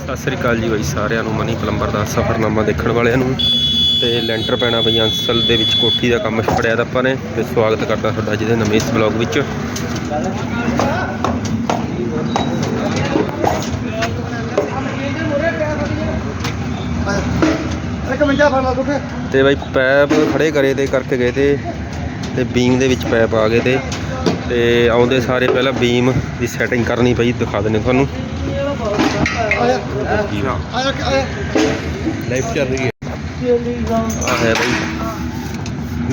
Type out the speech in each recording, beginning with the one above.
ਸਤਿ ਸ੍ਰੀ ਅਕਾਲ ਜੀ ਬਾਈ ਸਾਰਿਆਂ ਨੂੰ ਮਨੀ ਪਲੰਬਰ ਦਾ ਸਫਰਨਾਮਾ ਦੇਖਣ ਵਾਲਿਆਂ ਨੂੰ। ਤੇ ਲੈਂਟਰ ਪੈਣਾ ਬਈ ਅੰਸਲ ਦੇ ਵਿੱਚ ਕੋਠੀ ਦਾ ਕੰਮ ਫੜਿਆ ਤਾਂ ਆਪਾਂ ਨੇ ਤੇ ਸਵਾਗਤ ਕਰਦਾ ਤੁਹਾਡਾ ਜਿਹਦੇ ਨਵੇਂ ਇਸ ਬਲੌਗ ਵਿੱਚ। ਤੇ ਬਾਈ ਪੈਪ ਖੜੇ ਕਰੇ ਤੇ ਕਰਕੇ ਗਏ ਤੇ ਤੇ ਬੀਮ ਦੇ ਵਿੱਚ ਪੈਪ ਆ ਗਏ ਤੇ ਤੇ ਆਉਂਦੇ ਸਾਰੇ ਪਹਿਲਾਂ ਬੀਮ ਦੀ ਸੈਟਿੰਗ ਕਰਨੀ ਪਈ ਦਿਖਾ ਦਿੰਦੇ ਤੁਹਾਨੂੰ।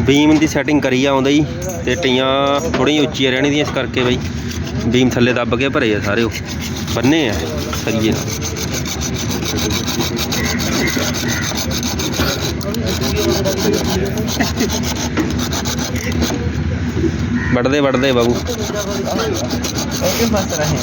ਬੀਮ ਦੀ ਸੈਟਿੰਗ ਕਰੀ ਆਉਂਦਾ ਜੀ ਤੇ ਟੀਆਂ ਥੋੜੀਆਂ ਉੱਚੀਆਂ ਰਹਿਣੀ ਦੀਆਂ ਇਸ ਕਰਕੇ ਬਈ। ਬੀਮ ਥੱਲੇ ਦੱਬ ਕੇ ਭਰੇ ਆ ਸਾਰੇ ਉਹ। ਬੰਨੇ ਆ ਸਰੀਏ ਨਾਲ। ਵੜਦੇ ਵੜਦੇ ਬਾਬੂ। ਓਕੇ ਬਸ ਰਹੇ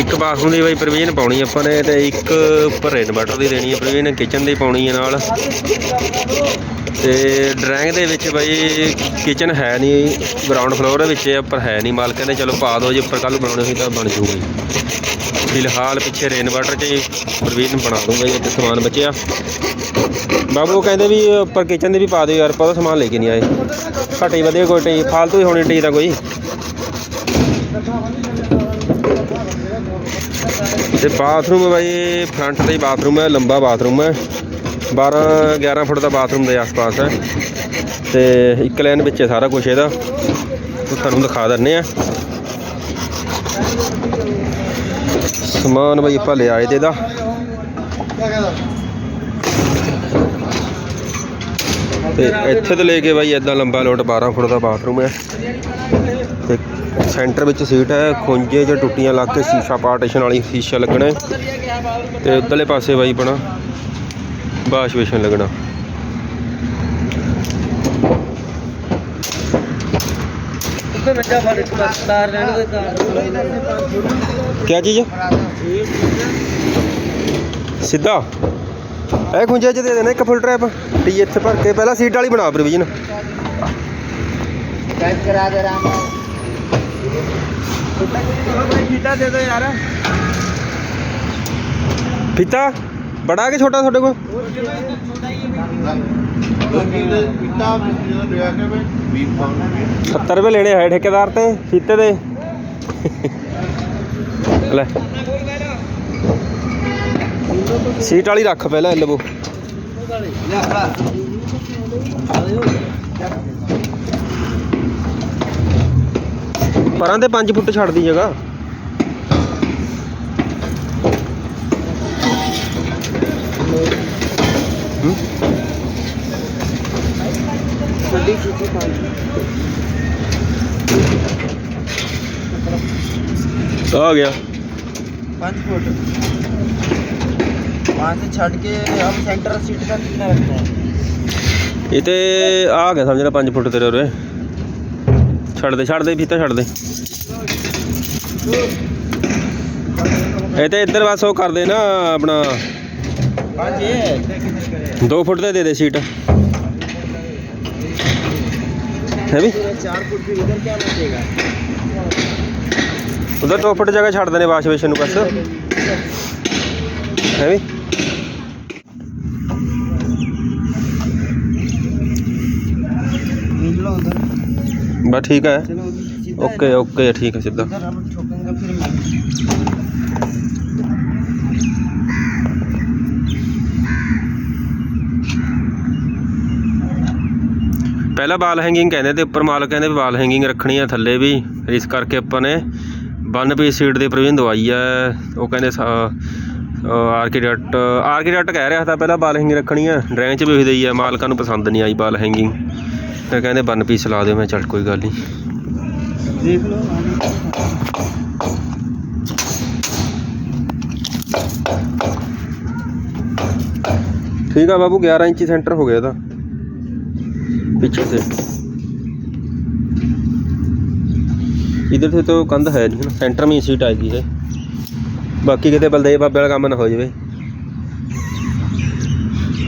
ਇੱਕ ਬਾਥਰੂਮ ਦੀ ਬਾਈ ਪ੍ਰੋਵੀਜ਼ਨ ਪਾਉਣੀ ਆਪਾਂ ਨੇ ਤੇ ਇੱਕ ਉੱਪਰ ਇਨਵਰਟਰ ਦੀ ਦੇਣੀ ਹੈ ਪ੍ਰੋਵੀਜ਼ਨ ਕਿਚਨ ਦੀ ਪਾਉਣੀ ਹੈ ਨਾਲ। ਤੇ ਡਰਾਇੰਗ ਦੇ ਵਿੱਚ ਬਾਈ ਕਿਚਨ ਹੈ ਨਹੀਂ ਗਰਾਊਂਡ ਫਲੋਰ ਦੇ ਵਿੱਚ ਉੱਪਰ ਹੈ ਨਹੀਂ ਮਾਲਕ ਕਹਿੰਦੇ ਚਲੋ ਪਾ ਦਿਓ, ਜੇ ਉੱਪਰ ਕੱਲ ਬਣਾਉਣੇ ਹੋਈ ਤਾਂ ਬਣ ਜੂਗਾ। ਜੀ ਫਿਲਹਾਲ ਪਿੱਛੇ ਰੇਨ ਵਾਟਰ 'ਚ ਹੀ ਬਣਾ ਦੂੰਗਾ ਜੀ ਤੇ ਸਮਾਨ ਬਚਿਆ। ਬਾਬੂ ਕਹਿੰਦੇ ਵੀ ਉੱਪਰ ਕਿਚਨ ਦੇ ਵੀ ਪਾ ਦਿਓ ਯਾਰ ਪਤਾ ਸਮਾਨ ਲੈ ਕੇ ਨਹੀਂ ਆਏ। ਘਟੀ ਵਧੀਆ ਕੋਈ ਟੀ, ਫਾਲਤੂ ਹੀ ਹੋਣੀ ਟੀ ਤਾਂ ਕੋਈ। ਤੇ ਬਾਥਰੂਮ ਬਾਈ ਫਰੰਟ ਤੇ ਹੀ ਬਾਥਰੂਮ ਹੈ, ਲੰਬਾ ਬਾਥਰੂਮ ਹੈ। 12 11 ਫੁੱਟ ਦਾ ਬਾਥਰੂਮ ਦੇ ਆਸ-ਪਾਸ ਹੈ। ਤੇ ਇੱਕ ਲਾਈਨ ਵਿੱਚ ਸਾਰਾ ਕੁਝ ਇਹਦਾ। ਤੁਹਾਨੂੰ ਦਿਖਾ ਦਿੰਨੇ ਆ ਸਮਾਨ ਬਾਈ ਆਪਾਂ ਲਿਆਏ ਆਏ ਤੇ ਇਹਦਾ ਤੇ ਇੱਥੇ ਤੋਂ ਲੈ ਕੇ ਬਾਈ ਇਦਾਂ ਲੰਬਾ ਲੋਟ 12 ਫੁੱਟ ਦਾ ਬਾਥਰੂਮ ਹੈ। ਤੇ ਸੈਂਟਰ ਵਿੱਚ ਸੀਟ ਹੈ ਖੁੰਝੇ ਜਾਂ ਟੁੱਟੀਆਂ ਲੱਗ ਕੇ ਸ਼ੀਸ਼ਾ ਪਾਰਟੀਸ਼ਨ ਵਾਲੀ ਸ਼ੀਸ਼ਾ ਲੱਗਣਾ ਤੇ ਉੱਧਰਲੇ ਪਾਸੇ ਬਾਈ ਬਣਾ ਬਾਸ਼ ਵੇਸ਼ਨ ਲੱਗਣਾ। ਕਿਆ ਚੀਜ਼ ਸਿੱਧਾ? ਇਹ ਗੁੰਜੇ ਚ ਦੇ ਦੇਣਾ ਇੱਕ ਫੁੱਲ ਟ੍ਰੈਪ ਟੀ ਇੱਥੇ ਭਰ ਕੇ ਪਹਿਲਾਂ ਸੀਟ ਵਾਲੀ ਬਣਾ ਪ੍ਰੋਵੀਜ਼ਨ ਟੈਸਟ ਫੀਤਾ ਬੜਾ ਕਿ ਛੋਟਾ ਤੁਹਾਡੇ ਕੋਲ? ਫੀਤਾ 70 ਰੁਪਏ ਲੈਣੇ ਹੈ ਠੇਕੇਦਾਰ ਤੇ ਫੀਤੇ ਦੇ। ਲੈ। ਸੀਟ ਵਾਲੀ ਰੱਖ ਪਹਿਲਾਂ ਐਲਬੋ। ਪਰਾਂ ਦੇ 5 ਫੁੱਟ ਛੱਡ ਦੀ ਜਗ੍ਹਾ ਆ ਗਿਆ। 5 ਫੁੱਟ। वहाँ से छट के हम सेंटर सीट का कितना रखते हैं ਇਹ ਤੇ ਆ ਗਿਆ ਸਮਝ ਲੈ 5 ਫੁੱਟ ਤੇਰੇ ਉਰੇ ਛੱਡ ਦੇ ਛੱਡ ਦੇ ਫੀਤਾ ਛੱਡ ਦੇ ਇਹ ਤੇ ਇੱਧਰ ਬਸ ਉਹ ਕਰ ਦੇ ਨਾ ਆਪਣਾ पाँच ये 2 ਫੁੱਟ ਤੇ ਦੇ ਦੇ ਸੀਟ ਹੈ ਵੀ चार फुट फिर उधर क्या बचेगा ਉਧਰ 2 ਫੁੱਟ ਜਗ੍ਹਾ ਛੱਡ ਦੇਣੇ ਵਾਸ਼ ਬੇਸ਼ਨ ਨੂੰ ਬਸ ਹੈ ਵੀ ਬਸ ਠੀਕ ਹੈ चलो उधर सीधा है ਓਕੇ ना? ਓਕੇ ਠੀਕ ਹੈ ਸਿੱਧਾ उधर हम ठोकेंगे फिर मैं ਪਹਿਲਾਂ ਵਾਲ ਹੈਂਗਿੰਗ ਕਹਿੰਦੇ ਤੇ ਉੱਪਰ ਮਾਲਕ ਕਹਿੰਦੇ ਵੀ ਵਾਲ ਹੈਂਗਿੰਗ ਰੱਖਣੀ ਆ ਥੱਲੇ ਵੀ ਇਸ ਕਰਕੇ ਆਪਾਂ ਨੇ ਵਨ ਪੀਸ ਸੀਟ ਦੀ ਪ੍ਰੋਵੀਜ਼ਨ ਦਵਾਈ ਆ ਉਹ ਕਹਿੰਦੇ ਆਰਕੀਟੈਕਟ ਆਰਕੀਟੈਕਟ ਕਹਿ ਰਿਹਾ ਤਾਂ ਪਹਿਲਾਂ ਵਾਲ ਹੈਂਗਿੰਗ ਰੱਖਣੀ ਆ ਡਰਾਇੰਗ 'ਚ ਵੀ ਉਹੀ ਦਈ ਆ ਮਾਲਕਾਂ ਨੂੰ ਪਸੰਦ ਨਹੀਂ ਆਈ ਵਾਲ ਹੈਂਗਿੰਗ ਤਾਂ ਕਹਿੰਦੇ ਬੰਨ ਪੀਸ ਲਾ ਦਿਓ ਮੈਂ ਚੱਲ ਕੋਈ ਗੱਲ ਨਹੀਂ। ਦੇਖ ਲਓ। ਠੀਕ ਆ ਬਾਬੂ 11 ਇੰਚੀ ਸੈਂਟਰ ਹੋ ਗਿਆ ਤਾਂ ਪਿੱਛੇ ਤੇ। ਇਧਰ ਤੇ ਤਾਂ ਕੰਧ ਹੈ ਨਹੀਂ ਸੈਂਟਰ ਮੇਂ ਸੀਟ ਆ ਗਈ ਹੈ ਬਾਕੀ ਕਿਤੇ ਬਲਦੇ ਬਾਬੇ ਵਾਲਾ ਕੰਮ ਨਾ ਹੋ ਜਾਵੇ।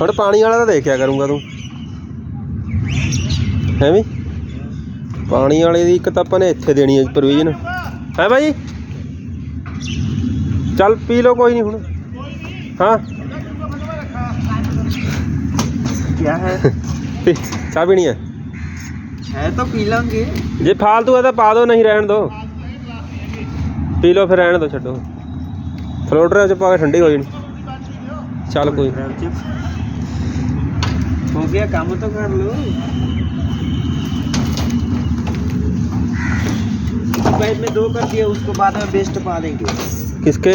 ਹੁਣ ਪਾਣੀ ਵਾਲਾ ਤਾਂ ਦੇਖਿਆ ਕਰੂੰਗਾ ਤੂੰ। ਹੈ ਪਾਣੀ ਵਾਲੇ ਦੀ ਇੱਕ ਤਾਂ ਆਪਾਂ ਨੇ ਇੱਥੇ ਦੇਣੀ ਹੈ ਪ੍ਰੋਵੀਜ਼ਨ। ਹੈ ਭਾਈ ਚੱਲ ਪੀ ਲਓ ਕੋਈ ਨਹੀਂ ਹੁਣ। ਹਾਂ। ਕੀ ਹੈ? ਚਾਹ ਪੀਣੀ ਹੈ? ਹੈ ਤਾਂ ਪੀ ਲਾਂਗੇ। ਜੇ ਫਾਲਤੂ ਹੈ ਤਾਂ ਪਾ ਦਿਓ ਨਹੀਂ ਰਹਿਣ ਦਿਓ। ਪੀ ਲਓ ਫਿਰ ਰਹਿਣ ਦਿਓ ਛੱਡੋ। ਫਲੋਟਰ ਚ ਪਾ ਕੇ ਠੰਡੀ ਹੋ ਜਾਣੀ। ਚੱਲ ਕੋਈ ਹੋ ਗਿਆ ਕੰਮ ਤਾਂ ਕਰ ਲਓ। पाइप में दो कर दिया उसको बाद में बेस्ट पा देंगे ਕਿਸਕੇ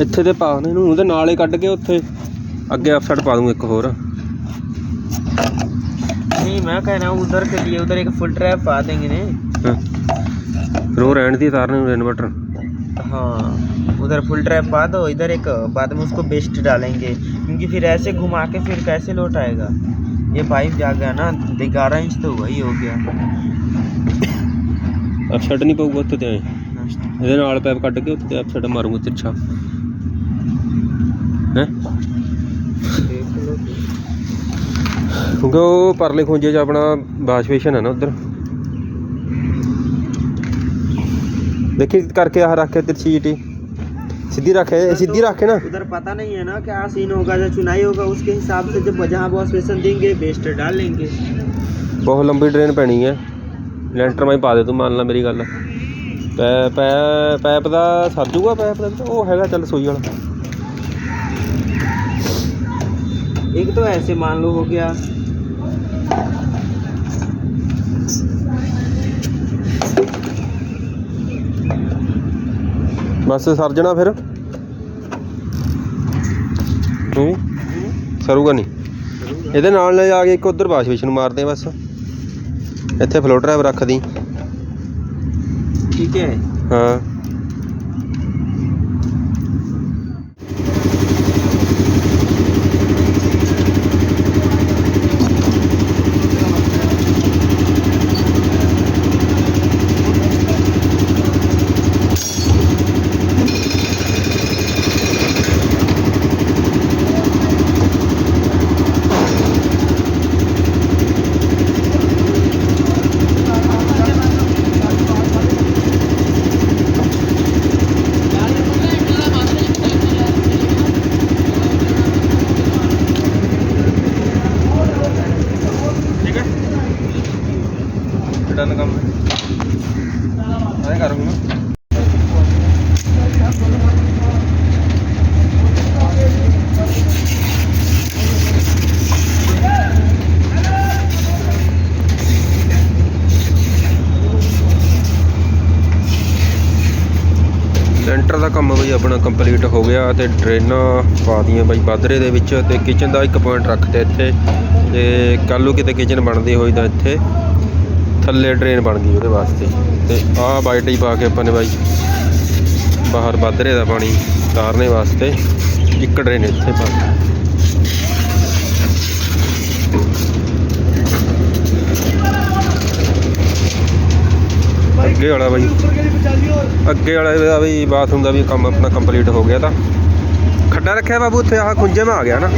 ਇੱਥੇ ਤੇ ਪਾ ਨੇ ਇਹਨੂੰ ਉਹਦੇ ਨਾਲ ਹੀ ਕੱਢ ਕੇ ਉੱਥੇ ਅੱਗੇ ਅਫਸੈਟ ਪਾ ਦੂੰਗਾ ਇੱਕ ਹੋਰ नहीं मैं कह रहा हूँ उधर के लिए उधर एक फुल ट्रैप पा देंगे ने ਹਾਂ ਫਿਰ ਉਹ ਰਹਿਣ ਦੀ ਤਾਰਨੇ ਨੂੰ ਇਨਵਰਟਰ हाँ उधर फुल ट्रैप पा दो इधर एक बाद में उसको बेस्ट डालेंगे क्योंकि फिर ऐसे घुमा के फिर कैसे लोट आएगा ये पाइप जा गया ना ग्यारह इंच तो वही हो गया ਅਫਸੈਟ ਨਹੀਂ ਪਊਗਾ ਉੱਥੇ ਤੇ ਐਂ। ਇਹਦੇ ਨਾਲ ਪੈਪ ਕੱਢ ਕੇ ਉੱਤੇ ਅਫਸੈਟ ਮਾਰੂੰਗਾ ਤਿਰਛਾ ਹੈ देख लो ਕਿਉਂਕਿ ਉਹ ਪਰਲੇ ਖੁੰਝੇ 'ਚ ਆਪਣਾ ਵਾਸ਼ ਬੇਸ਼ਨ ਹੈ ਨਾ ਉਧਰ ਦੇਖੀ ਕਰਕੇ ਆਹ ਰੱਖ ਕੇ ਤਿਰਛੀ ਜੀਟੀ ਸਿੱਧੀ ਰੱਖੇ ਸਿੱਧੀ ਰੱਖੇ ਨਾ उधर पता नहीं है ना क्या सीन होगा जब चुनाई होगा उसके हिसाब से जब जहाँ वॉश बेसन देंगे बेस्ट डाल लेंगे ਬਹੁਤ ਲੰਬੀ ਡਰੇਨ ਪੈਣੀ ਹੈ ਲੈਂਟਰ ਮੈਂ ਹੀ ਪਾ ਦੇ ਤੂੰ ਮੰਨ ਲੈ ਮੇਰੀ ਗੱਲ ਪੈ ਪੈ ਪੈਪ ਦਾ ਸਰ ਜੂਗਾ ਪੈਪ ਦਾ ਵੀ? ਉਹ ਹੈਗਾ ਚੱਲ ਸੋਈ ਵਾਲਾ एक तो ऐसे मान लो हो गया ਬਸ ਸਰ ਜਣਾ ਫਿਰ ਤੂੰ ਵੀ ਸਰੂਗਾ ਨਹੀਂ ਇਹਦੇ ਨਾਲ ਲੈ ਜਾ ਕੇ ਇੱਕ ਉਧਰ ਵਾਸ਼ ਬੇਸ਼ਨ ਮਾਰਦੇ ਆ ਬਸ ਇੱਥੇ ਫਲੋ ਡਰਾਈਵ ਰੱਖ ਦੀ ਠੀਕ ਹੈ। ਹਾਂ। ਦਾ ਕੰਮ ਬਈ ਆਪਣਾ ਕੰਪਲੀਟ ਹੋ ਗਿਆ ਤੇ ਡਰੇਨਾਂ ਪਾਤੀਆਂ ਬਈ ਬਾਦਰੇ ਦੇ ਵਿੱਚ ਤੇ ਕਿਚਨ ਦਾ ਇੱਕ ਪੁਆਇੰਟ ਰੱਖਤੇ ਇੱਥੇ ਤੇ ਕੱਲ੍ਹ ਨੂੰ ਕਿਤੇ ਕਿਚਨ ਬਣਦੀ ਹੋਈ ਤਾਂ ਇੱਥੇ ਥੱਲੇ ਡਰੇਨ ਬਣ ਗਈ ਉਹਦੇ ਵਾਸਤੇ। ਤੇ ਆਹ ਬਾਈਟ ਹੀ ਪਾ ਕੇ ਆਪਾਂ ਨੇ ਬਾਈ ਬਾਹਰ ਬਾਦਰੇ ਦਾ ਪਾਣੀ ਤਾਰਨੇ ਵਾਸਤੇ ਇੱਕ ਡਰੇਨ ਇੱਥੇ ਪਾ ਅੱਗੇ ਵਾਲਾ ਬਾਈ। ਅੱਗੇ ਵਾਲਾ ਦਾ ਵੀ ਬਾਥਰੂਮ ਦਾ ਵੀ ਕੰਮ ਆਪਣਾ ਕੰਪਲੀਟ ਹੋ ਗਿਆ ਤਾਂ। ਖੱਡਾ ਰੱਖਿਆ ਬਾਬੂ ਉੱਥੇ, ਆਹ ਕੁੰਜੇ ਮੈਂ ਆ ਗਿਆ ਨਾ।